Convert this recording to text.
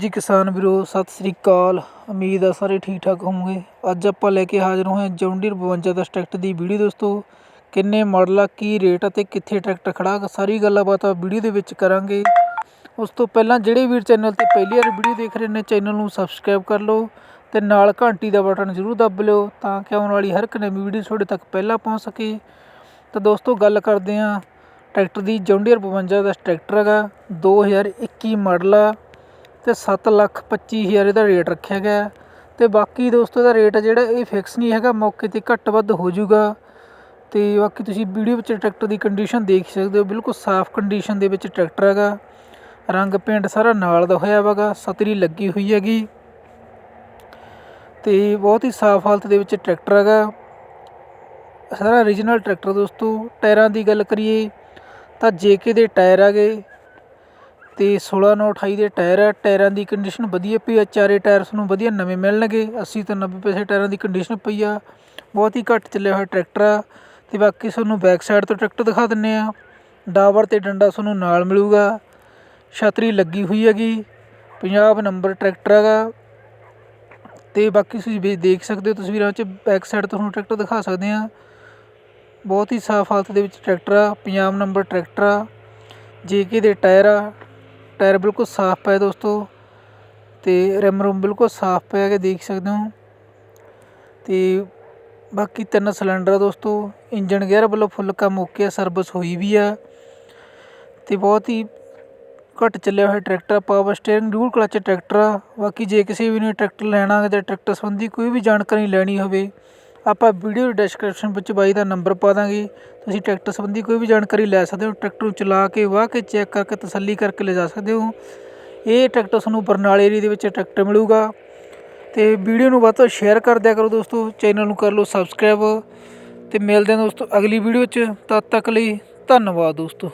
ਜੀ ਕਿਸਾਨ ਵੀਰੋ, ਸਤਿ ਸ੍ਰੀ ਅਕਾਲ। ਉਮੀਦ ਆ ਸਾਰੇ ਠੀਕ ਠਾਕ ਹੋਵੋਗੇ। ਅੱਜ ਆਪਾਂ ਲੈ ਕੇ ਹਾਜ਼ਰ ਹੋਏ ਹਾਂ ਜੌਂਡੀਰ 52 ਦਾ ਟਰੈਕਟਰ ਦੀ ਵੀਡੀਓ ਦੋਸਤੋ। ਕਿੰਨੇ ਮਾਡਲ ਆ, ਕੀ ਰੇਟ ਅਤੇ ਕਿੱਥੇ ਟਰੈਕਟਰ ਖੜਾ ਸਾਰੀ ਗੱਲਾਂ ਬਾਤਾਂ ਵੀਡੀਓ ਦੇ ਵਿੱਚ ਕਰਾਂਗੇ। ਉਸ ਤੋਂ ਪਹਿਲਾਂ ਜਿਹੜੇ ਵੀਰ ਚੈਨਲ ਤੇ ਪਹਿਲੀ ਵਾਰ ਵੀਡੀਓ ਦੇਖ ਰਹੇ ਨੇ, ਚੈਨਲ ਨੂੰ ਸਬਸਕ੍ਰਾਈਬ ਕਰ ਲਓ ਤੇ ਨਾਲ ਘੰਟੀ ਦਾ ਬਟਨ ਜ਼ਰੂਰ ਦੱਬ ਲਿਓ ਤਾਂ ਕਿ ਆਉਣ ਵਾਲੀ ਹਰ ਇੱਕ ਨਵੀਂ ਵੀਡੀਓ ਤੁਹਾਡੇ ਤੱਕ ਪਹਿਲਾਂ ਪਹੁੰਚ ਸਕੇ। ਤਾਂ ਦੋਸਤੋ, ਗੱਲ ਕਰਦੇ ਹਾਂ ਟਰੈਕਟਰ ਦੀ ਜੌਂਡੀਅਰ 52 ਦਾ ਟਰੈਕਟਰ ਹੈਗਾ 2021 ਮਾਡਲ ਆ। ਤੇ 7 ਲੱਖ 25 ਹਜ਼ਾਰ ਇਹਦਾ ਰੇਟ ਰੱਖਿਆ ਗਿਆ ਤੇ ਬਾਕੀ ਦੋਸਤੋ ਦਾ ਰੇਟ ਜਿਹੜਾ ਇਹ ਫਿਕਸ ਨਹੀਂ ਹੈਗਾ, ਮੌਕੇ ਤੇ ਘੱਟ ਵੱਧ ਹੋ ਜਾਊਗਾ। ਤੇ ਬਾਕੀ ਤੁਸੀਂ ਵੀਡੀਓ ਵਿੱਚ ਟਰੈਕਟਰ ਦੀ ਕੰਡੀਸ਼ਨ ਦੇਖ ਸਕਦੇ ਹੋ। ਬਿਲਕੁਲ ਸਾਫ਼ ਕੰਡੀਸ਼ਨ ਦੇ ਵਿੱਚ ਟਰੈਕਟਰ ਹੈਗਾ। ਰੰਗ ਪੇਂਟ ਸਾਰਾ ਨਾਲ ਦਾ ਹੋਇਆ ਹੈਗਾ, ਸਤਰੀ ਲੱਗੀ ਹੋਈ ਹੈਗੀ। ਤੇ ਬਹੁਤ ਹੀ ਸਾਫ਼ ਹਾਲਤ ਦੇ ਵਿੱਚ ਟਰੈਕਟਰ ਹੈਗਾ। ਸਾਰਾ origignal ਟਰੈਕਟਰ ਦੋਸਤੋ, ਟਾਇਰਾਂ ਦੀ ਗੱਲ ਕਰੀਏ ਤਾਂ ਜੇਕੇ ਦੇ ਟਾਇਰ ਹੈਗੇ। ਤੇ 16 9 28 ਦੇ ਟਾਇਰ ਆ, ਟਾਇਰਾਂ ਦੀ ਕੰਡੀਸ਼ਨ ਵਧੀਆ ਪਈ ਆ, ਚਾਰੇ ਟਾਇਰ ਤੁਹਾਨੂੰ ਵਧੀਆ ਨਵੇਂ ਮਿਲਣਗੇ। 80 ਤੋਂ 90 ਪੈਸੇ ਟਾਇਰਾਂ ਦੀ ਕੰਡੀਸ਼ਨ ਪਈ ਆ। ਬਹੁਤ ਹੀ ਘੱਟ ਚੱਲਿਆ ਹੋਇਆ ਟਰੈਕਟਰ ਆ। ਅਤੇ ਬਾਕੀ ਤੁਹਾਨੂੰ ਬੈਕ ਸਾਈਡ ਤੋਂ ਟਰੈਕਟਰ ਦਿਖਾ ਦਿੰਦੇ ਹਾਂ ਡਾਵਰ ਅਤੇ ਡੰਡਾ ਤੁਹਾਨੂੰ ਨਾਲ ਮਿਲੂਗਾ। ਛਤਰੀ ਲੱਗੀ ਹੋਈ ਹੈਗੀ। ਪੰਜਾਬ ਨੰਬਰ ਟਰੈਕਟਰ ਹੈਗਾ। ਅਤੇ ਬਾਕੀ ਤੁਸੀਂ ਦੇਖ ਸਕਦੇ ਹੋ, ਤਸਵੀਰਾਂ 'ਚ ਬੈਕ ਸਾਈਡ ਤੋਂ ਤੁਹਾਨੂੰ ਟਰੈਕਟਰ ਦਿਖਾ ਸਕਦੇ ਹਾਂ ਬਹੁਤ ਹੀ ਸਾਫ਼ ਹਾਲਤ ਦੇ ਵਿੱਚ ਟਰੈਕਟਰ ਆ। ਪੰਜਾਬ ਨੰਬਰ ਟਰੈਕਟਰ ਆ। ਜੇਕੇ ਦੇ ਟਾਇਰ ਆ। ਟਾਇਰ ਬਿਲਕੁਲ ਸਾਫ਼ ਪਏ ਦੋਸਤੋ ਤੇ ਰਿਮ ਰੂਮ ਬਿਲਕੁਲ ਸਾਫ਼ ਪਿਆ ਹੈਗਾ ਦੇਖ ਸਕਦੇ ਹੋ। ਤੇ ਬਾਕੀ ਤਿੰਨ ਸਿਲੰਡਰ ਦੋਸਤੋ ਇੰਜਨ ਗੇਅਰ ਵੱਲੋਂ ਫੁੱਲ ਕੰਮ ਓਕੇ ਆ ਸਰਵਿਸ ਹੋਈ ਵੀ ਆ ਤੇ ਬਹੁਤ ਹੀ ਘੱਟ ਚੱਲਿਆ ਹੋਇਆ tractor power steering dual clutch tractor ਆ। ਬਾਕੀ ਜੇ ਕਿਸੇ ਵੀ ਨੇ ਟਰੈਕਟਰ ਲੈਣਾ ਜਾਂ ਟਰੈਕਟਰ ਸੰਬੰਧੀ ਕੋਈ ਵੀ ਜਾਣਕਾਰੀ ਲੈਣੀ ਹੋਵੇ ਆਪਾਂ ਵੀਡੀਓ ਦੀ ਡਿਸਕ੍ਰਿਪਸ਼ਨ ਵਿੱਚ ਬਾਈ ਦਾ ਨੰਬਰ ਪਾ ਦਾਂਗੇ। ਤੁਸੀਂ ਟਰੈਕਟਰ ਸੰਬੰਧੀ ਕੋਈ ਵੀ ਜਾਣਕਾਰੀ ਲੈ ਸਕਦੇ ਹੋ ਟਰੈਕਟਰ ਨੂੰ ਚਲਾ ਕੇ, ਵਾਹ ਕੇ ਚੈੱਕ ਕਰਕੇ, ਤਸੱਲੀ ਕਰਕੇ ਲਿਜਾ ਸਕਦੇ ਹੋ। ਇਹ ਟਰੈਕਟਰ ਤੁਹਾਨੂੰ ਬਰਨਾਲੇ ਏਰੀਏ ਦੇ ਵਿੱਚ ਟਰੈਕਟਰ ਮਿਲੂਗਾ। ਤੇ ਵੀਡੀਓ ਨੂੰ ਵੱਧ ਤੋਂ ਸ਼ੇਅਰ ਕਰ ਦਿਆ ਕਰੋ ਦੋਸਤੋ ਚੈਨਲ ਨੂੰ ਕਰ ਲਓ ਸਬਸਕ੍ਰਾਈਬ ਤੇ ਮਿਲਦੇ ਹਾਂ ਦੋਸਤੋ ਅਗਲੀ ਵੀਡੀਓ 'ਚ, ਤਦ ਤੱਕ ਲਈ ਧੰਨਵਾਦ ਦੋਸਤੋ।